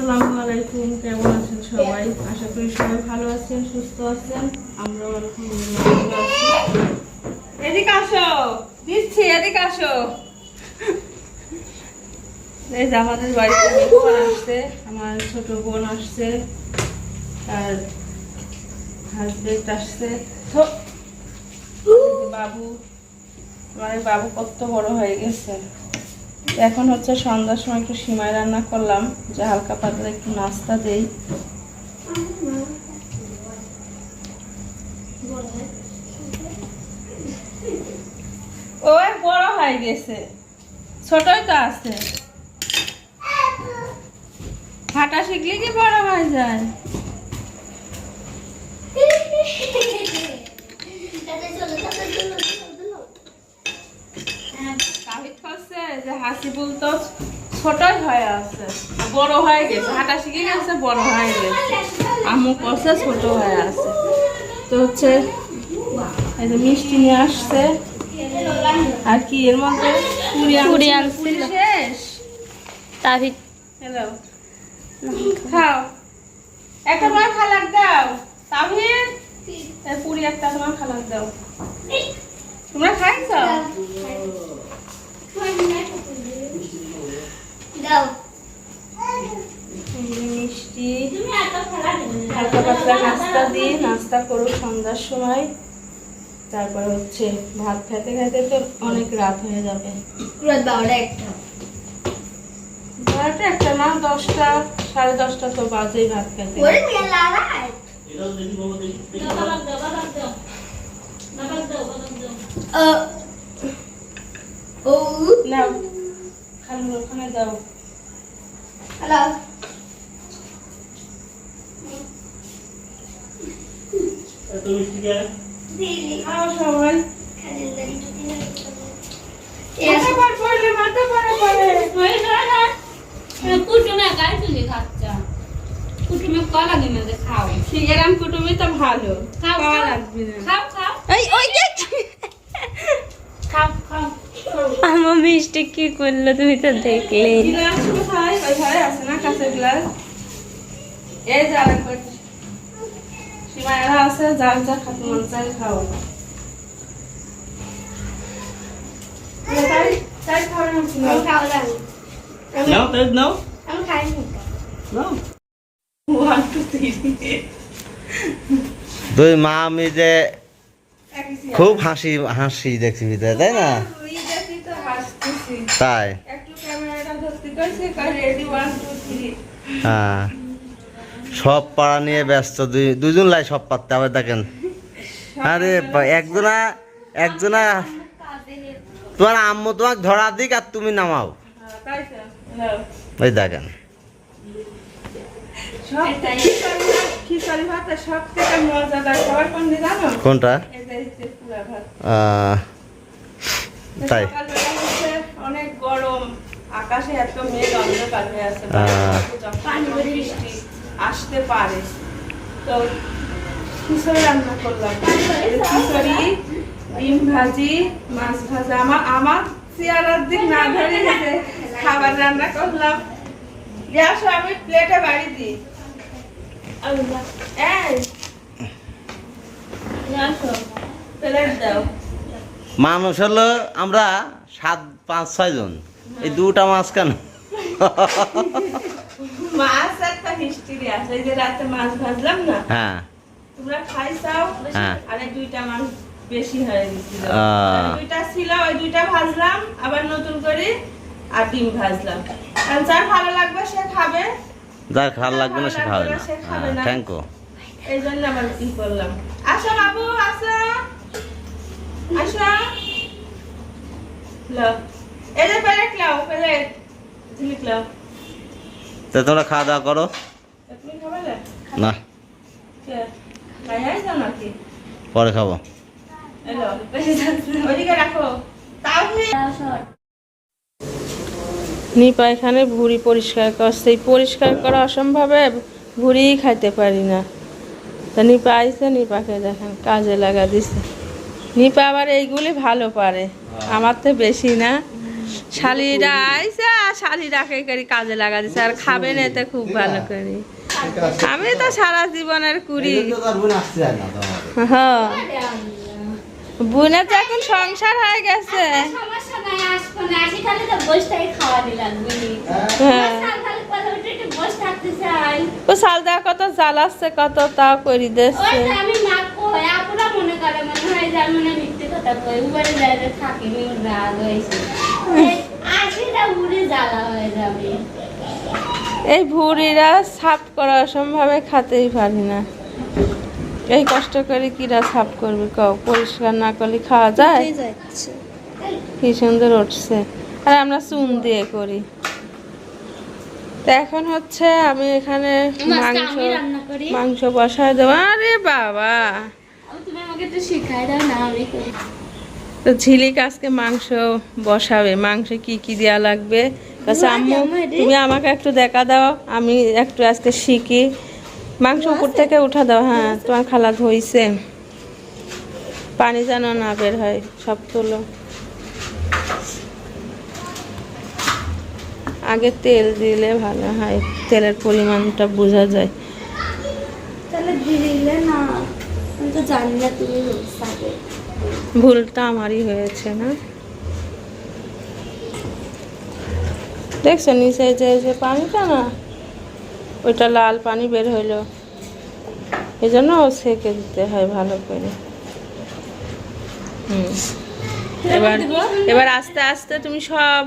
আসসালামু আলাইকুম, কেমন আছেন সবাই? আশা করি সবাই ভালো আছেন, সুস্থ আছেন। আমরাও এদিকে আসো, দিচ্ছি, এদিকে আসো। এই আমাদের বাড়িতে আসছে, আমার ছোট বোন আসছে, আর হাজবেন্ড আসছে। বাবু আমার বাবু কত বড় হয়ে গেছে। এখন হচ্ছে সন্ধ্যার সময় একটু সিমাই রান্না করলাম, যে হালকা পাতলা একটু নাস্তা দেই। ও বড় হয়ে গেছে, ছোটই তো আছে। হাঁটা শিখলে কি বড় হয়ে যায় কাহিত করছে যে হাসিবুল তো ছোটই হয়ে আছে। বড় হয়ে গেছে। হাঁটা শিখে গেছে বড় হয়ে গেছে। আমু করছে ছোট হয়ে আছে। তো হচ্ছে এই যে মিষ্টি নিয়ে আসছে। আর কি এর মধ্যে পুরি পুরি আনছিল। শেষ। তাহিদ হ্যালো। খাও। একটা তোমার খালাক দাও। তাহির এই পুরি একটা তোমার খালাক দাও। তোমরা খাইছো এই যে মিষ্টি হালকা পাতলা নাস্তা দিয়ে নাস্তা করো সন্ধ্যার সময়। তারপর হচ্ছে ভাত খেতে খেতে তো অনেক রাত হয়ে যাবে। বারোটা একটা। না দশটা সাড়ে দশটা তো বাজেই ভাত খেতে নাও খালি ওখানে দাও। খাও সবাই। মাথা পার পড়লে মাথা কুটুমে গাই তুলি খাচ্ছা। কুটুমে কলা দিনে খাও। এরম কুটুমি তো ভালো। খাও, খাও। খাও খাও। ওই ওই খাও খাও। আমার মিষ্টি কি করল তুমি তো দেখলে। গ্লাস ওই ঘরে আছে না কাঁচের গ্লাস? এই যে আরেক বাটি সীমায়েরা আছে যার যা খাতে মন চাই খাও। তাই দুই মা আমি যে খুব হাসি হাসি দেখছি ভিতরে তাই না? হাসতেছি। তাই। একটু ক্যামেরাটা ধরতে কইছে কই রেডি ওয়ান টু থ্রি হ্যাঁ। সব পাড়া নিয়ে ব্যস্ত। দুই দুজন লাই সব পারতে আবার দেখেন। আরে একজনা একজনা তোমার আম্মু তোমাকে ধরা দিক আর তুমি নামাও। ওই দেখেন। কোনটি তাই। অনেক গরম আকাশে এত মেঘ অন্ধকার হয়ে আছে আসতে পারে। তো খিচুড়ি রান্না করলাম। খিচুড়ি, ডিম ভাজি, মাছ ভাজা আমার আমার চেয়ারের দিন না ধরে খাবার রান্না করলাম। দিয়ে আসো, আমি প্লেটে বাড়ি দিই। মানুষ হলো আমরা সাত, পাঁচ, ছয় জন। এই দুটা মাছ কেন মাছ একটা হিস্ট্রি আছে এই যে রাতে মাছ ভাজলাম না হ্যাঁ। তোমরা খাইছাও হ্যাঁ। আর দুইটা মাছ বেশি হয়ে গেছিল। দুইটা ছিল ওই দুইটা ভাজলাম আবার নতুন করে আর ডিম ভাজলাম। আর যার ভালো লাগবে সে খাবে। যার খারাপ লাগবে না সে খাবে না। হ্যাঁ না। Thank you. এই জন্য আবার কি করলাম। আসো বাবু আসো। আসো। লাও এই যে প্লেট লাও প্লেট ঝিলিক লাও। তো তোমরা খাওয়া দাওয়া করো। না? না। কে? খাই আইছো নাকি? পরে খাব। এলো ওইদিকে নিপা এখানে ভুড়ি পরিষ্কার করছে। এই পরিষ্কার করা অসম্ভবে ভুড়িই খাইতে পারি না। তা নিপা আইসে নিপাকে দেখেন কাজে লাগা দিছে। নিপা আবার এইগুলি ভালো পারে। আমার তো বেশি না। শালিরা আইসে আর শালিরাকে করে কাজে লাগা দিছে আর খাবে না এতে খুব ভালো করে। আমি তো সারা জীবনের কুড়ি। বোন। হ্যাঁ। বোনের তো এখন সংসার হয়ে গেছে। হ্যাঁ। ও কত জ্বালাচ্ছে কত তাও করি দিচ্ছে। মনে করে মনে হয় যে আমি মনে মিথ্যে কথা কই। থাকি রাগ হয়েছে। এই ভুড়িরা সাফ করা অসম্ভবে খাতেই পারি না। এই কষ্ট করে কিরা সাফ করবে কও? পরিষ্কার না করলে খাওয়া যায়? কি সুন্দর উঠছে। আর আমরা চুন দিয়ে করি। তো এখন হচ্ছে আমি এখানে মাংস মাংস বসায় দেবো। আরে বাবা! আমি তুমি আমাকে একটু শিখাই দাও না আমি তো ঝিলিক আজকে মাংস বসাবে। মাংসে কি কি দেওয়া লাগবে? কাছে আম্মু তুমি আমাকে একটু দেখা দাও। আমি একটু আজকে শিখি। মাংস উপর থেকে উঠা দাও। হ্যাঁ তোমার খালা ধইছে। পানি যেন না বের হয় সব তুলো। আগে তেল দিলে ভালো হয় তেলের পরিমাণটা বোঝা যায়। তাহলে দিলে না আমি তো জানি না তুমি ভুলটা আমারই হয়েছে না? দেখছ নিচে যে যে পানিটা না, ওইটা লাল পানি বের হইল। এই জন্য সেকে দিতে হয় ভালো করে। হুম। এবার এবার আস্তে আস্তে তুমি সব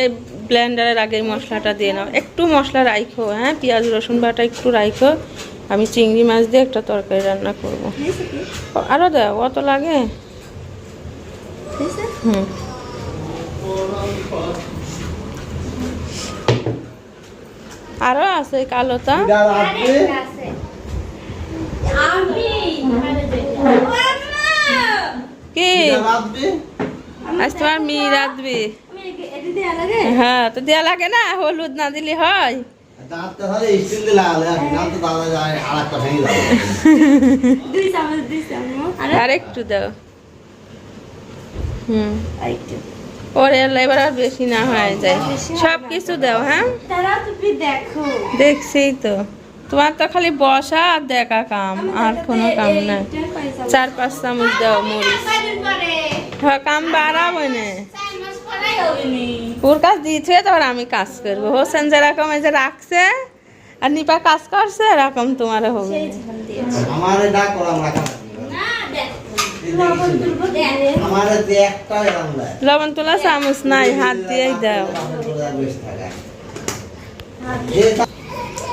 এই ব্লেন্ডারের আগে মশলাটা দিয়ে নাও। একটু মশলা রাইখো হ্যাঁ? পেঁয়াজ, রসুন বাটা একটু রাইখো। আমি চিংড়ি মাছ দিয়ে একটা তরকারি রান্না করব। আরও দাও, অত লাগে? হুম আরও আছে কালোটা। কি? আজ তোমার মেয়ে রাঁধবি। হ্যাঁ তো দেওয়া লাগে না হলুদ না দিলে হয়। দাঁতটা তাহলে স্টিল দিয়ে লাগালে আর কি, না তো দাদা যায় আর একটা ভেঙে যাবে। দুই চামচ দুই চামচ। আর আর একটু দাও। হুম। ওর এবার আর বেশি না হয়ে যায়। সব কিছু দাও হ্যাঁ? তারা তুমি দেখো। দেখছি তো। তোমার তো খালি বসা আর দেখা কাম আর কোনো কাম নাই। চার পাঁচ চামচ। দাও মরিচ। হ্যাঁ কাম বাড়াবো না। ওর কাজ দিয়েছে তারপর আমি কাজ করব। হোসেন যেরকম এই যে রাখছে আর নিপা কাজ করছে এরকম তোমার হবে আমার ডাক করা আমরা খাব আমার যে একটা এরকম দেয় লবণ তোলা চামচ নাই হাত দিয়ে দাও।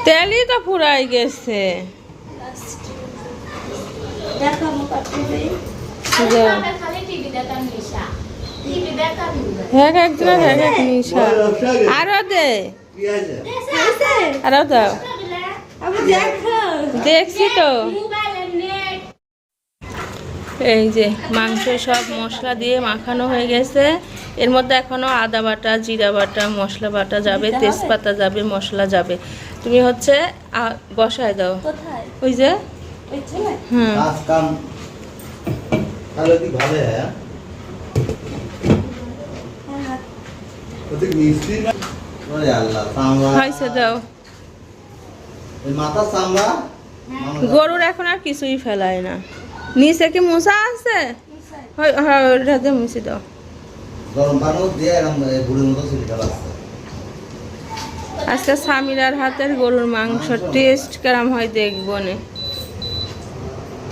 তেলই তো ফুরাই গেছে। হ্যাঁ একজন হ্যাঁ আরও দে। আরও দাও। দেখছি তো। এই যে মাংস সব মশলা দিয়ে মাখানো হয়ে গেছে। এর মধ্যে এখনও আদা বাটা জিরা বাটা মশলা বাটা যাবে তেজপাতা যাবে মশলা যাবে। তুমি হচ্ছে বসায় দাও। ওই যে? হুম। কাজ কাম তাহলে কি ভালো হ্যাঁ? চামড়া হয়েছে দাও। গরুর এখন আর কিছুই ফেলায় না। নিচে কি মশা আছে? হয় হ্যাঁ মুছে দাও। গরম পানি দিয়ে এরকম মতো আজকে স্বামীরার হাতের গরুর মাংস টেস্ট কেরাম হয় দেখব নে।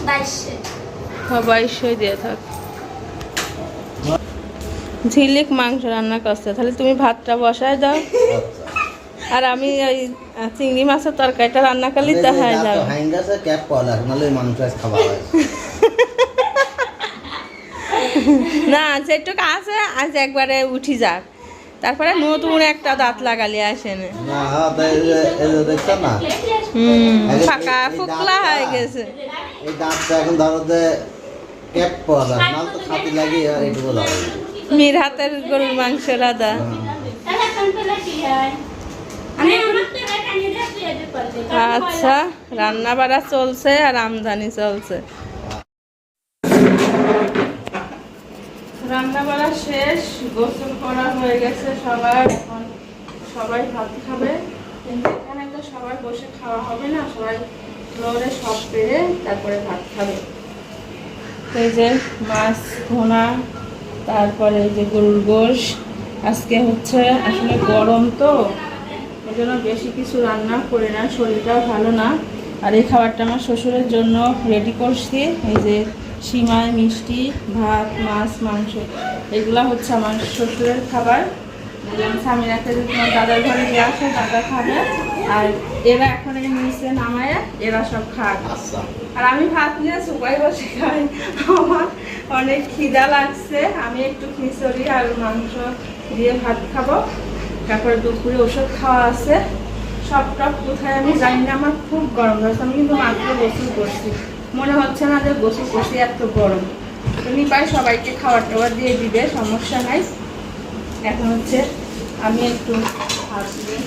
বাইশে। সবাই দিয়ে থাক। ঝিলিক মাংস রান্না করছে তাহলে তুমি ভাতটা বসায় দাও। আচ্ছা আর আমি ওই চিংড়ি মাছের তরকারিটা রান্না করলে তা হয়ে যাবে হ্যাঙ্গাসে ক্যাপ পড়া নাহলে মাংস আজ খাবার হয় না যেটুকু আছে আজ একবারে উঠি যাক। তারপরে নতুন একটা দাঁত লাগালি আসে না না তাই এই যে- এই যে দেখছেন না? হুম আগে ফাঁকা ফুকলা হয়ে গেছে। এই দাঁতটা এখন ধরো যে ক্যাপ পড়া নাহলে তো খাতি লাগিয়ে আর এইটুকু লাগে মির হাতের গরুর মাংস রাধা আচ্ছা রান্না বাড়া চলছে আর আমদানি চলছে। রান্না করা শেষ, গোসল করা হয়ে গেছে সবার, এখন সবাই ভাত খাবে। কিন্তু এখানে তো সবাই বসে খাওয়া হবে না, সবাই ফ্লোরে সব পেরে তারপরে ভাত খাবে। এই যে মাছ ভোনা, তারপরে এই যে গরুর গোশ, আজকে হচ্ছে আসলে গরম তো এই জন্য বেশি কিছু রান্না করি না, শরীরটাও ভালো না। আর এই খাবারটা আমার শ্বশুরের জন্য রেডি করছি, এই যে সিমাই মিষ্টি ভাত মাছ মাংস। এগুলো হচ্ছে আমার শ্বশুরের খাবার। বললাম স্বামীরাকে যে তোমার দাদার ঘরে যে আসে দাদা খাবে। আর এরা এখন এই নিচে নামায় এরা সব খায়। আচ্ছা। আর আমি ভাত নিয়ে সুপাই বসে খাই। আমার অনেক খিদা লাগছে। আমি একটু খিচুড়ি আর মাংস দিয়ে ভাত খাব। তারপরে দুপুরে ওষুধ খাওয়া আছে। সব টপ কোথায় আমি জানি না। আমার খুব গরম লাগছে। আমি কিন্তু মাত্র গোসল করছি। মনে হচ্ছে না যে গোসল করছি এত গরম। তুমি পাই সবাইকে খাবার টাবার দিয়ে দিবে সমস্যা নাই। এখন হচ্ছে। আমি একটু ভাত দিয়ে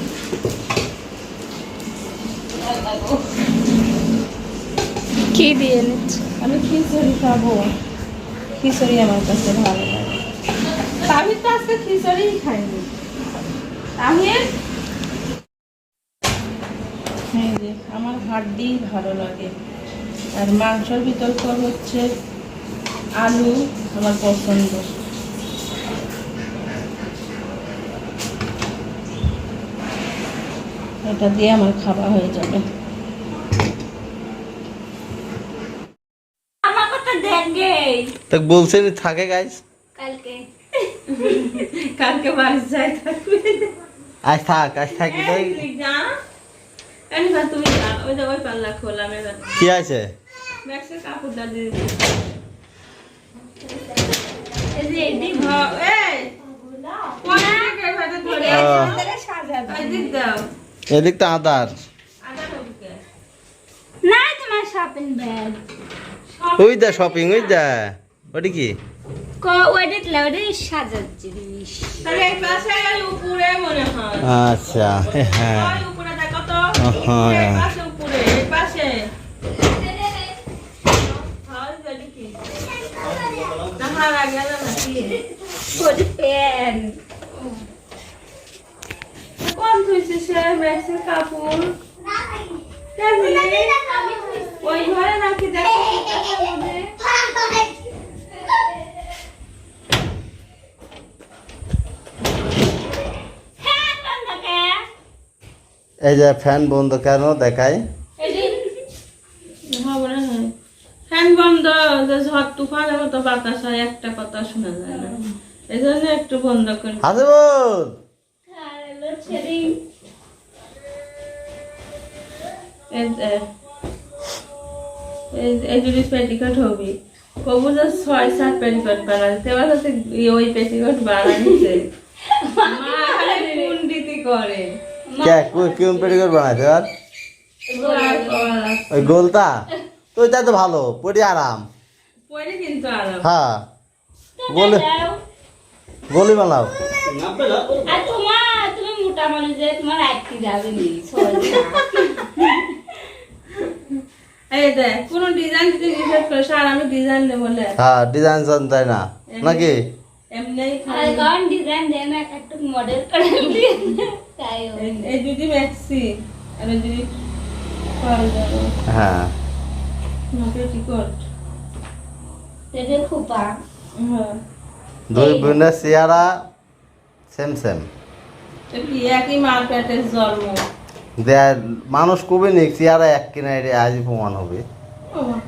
কি দিয়ে নিচ্ছ আমি খিচুড়ি খাব। খিচুড়ি আমার কাছে ভালো লাগে। আমি তো আজকে খিচুড়ি খাইনি। আমি এই যে আমার হাড্ডি ভালো লাগে। আর মাংসের ভিতর তো হচ্ছে আলু আমার পছন্দ। এটা দিয়ে আমার খাওয়া হয়ে যাবে। আমার কথা দেখবে তো বলছেন থাকে গাইস কালকে। কালকে বাড়ি যাই থাকবে। আজ থাক আজ থাকি তাই। তুই যা। এনিবা তুমি ওই যে ওই পাল্লা কি আছে? ব্যাগসের কাপড়টা দিয়ে এই যে এদিক এই। কোন দিকে এভাবে ধরে আহ, ওই দিক দাও। এদিক তো আদার। না তোমার শপিং ব্যাগ ওই দা শপিং ওই দা। ওটি কি? আচ্ছা হ্যাঁ। কাপড়? ওই ঘরে নাকি দেখো হ্যাঁ বন্ধকে এই যে ফ্যান বন্ধ কেন দেখাই? ফ্যান বন্ধ ঝড় তুফান তো বাতাস হয় একটা কথা শোনা যায় না। এই জন্য একটু বন্ধ করি। হাসিবুল এই যে- এই- এই যদি পেটিকোট হবি। কবু যে ছয় সাত পেটিকোট এবার হচ্ছে ওই পেটিকোট মা খালি কুন্ডিতি করে। কে পেটিকোট বানাইছে আর। ওই গোলতা? তো ওইটা তো ভালো পরি আরাম। হ্যাঁ। বলে গলি বানাও। আর তোমার তুমি মোটা মানুষ যে তোমার আটকে যাবে নি সহজে এই দেখ কোন ডিজাইন যদি নিষেধ করে স্যার আমি ডিজাইন বলে হ্যাঁ ডিজাইন তাই না। নাকি? এমনি আর কোন ডিজাইন দেন একটা মডেল করে তাই এই- ম্যাক্সি আর খুপা হ্যাঁ দুই বোনের চেহারা সেম সেম একই মার পেটের জন্ম দেয় মানুষ কবে নেই চেহারা এক কিনা এটা আজই প্রমাণ হবে ও মা।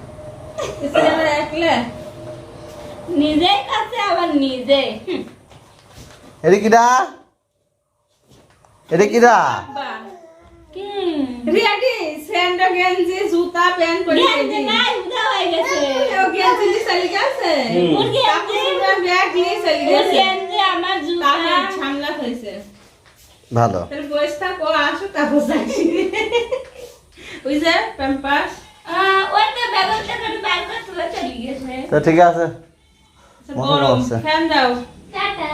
এ ছেলেরা একলে নিজেই কাছে আবার নিজে। এটা কিরা এটা কিরা বা। কি? রিয়াটি স্যান্ডা গেঞ্জি জুতা প্যান্ট পরে গেঞ্জি নাই উদা হয়ে গেছে। ও গেঞ্জি নিয়ে চলে গেছে? ওর গেঞ্জি। কাপড় ব্যাগ নিয়ে চলে গেছে? গেঞ্জি আমার জুতা। তাহলে ঝামলা ভালো। তাহলে বয়স থাকো আসো তারপর যাচ্ছি ওই যে প্যাম্পাস। ওই তো ব্যবস্থা করে বার করে চলে গেছে। তো ঠিক আছে। গরম আছে। ফ্যান দাও টাটা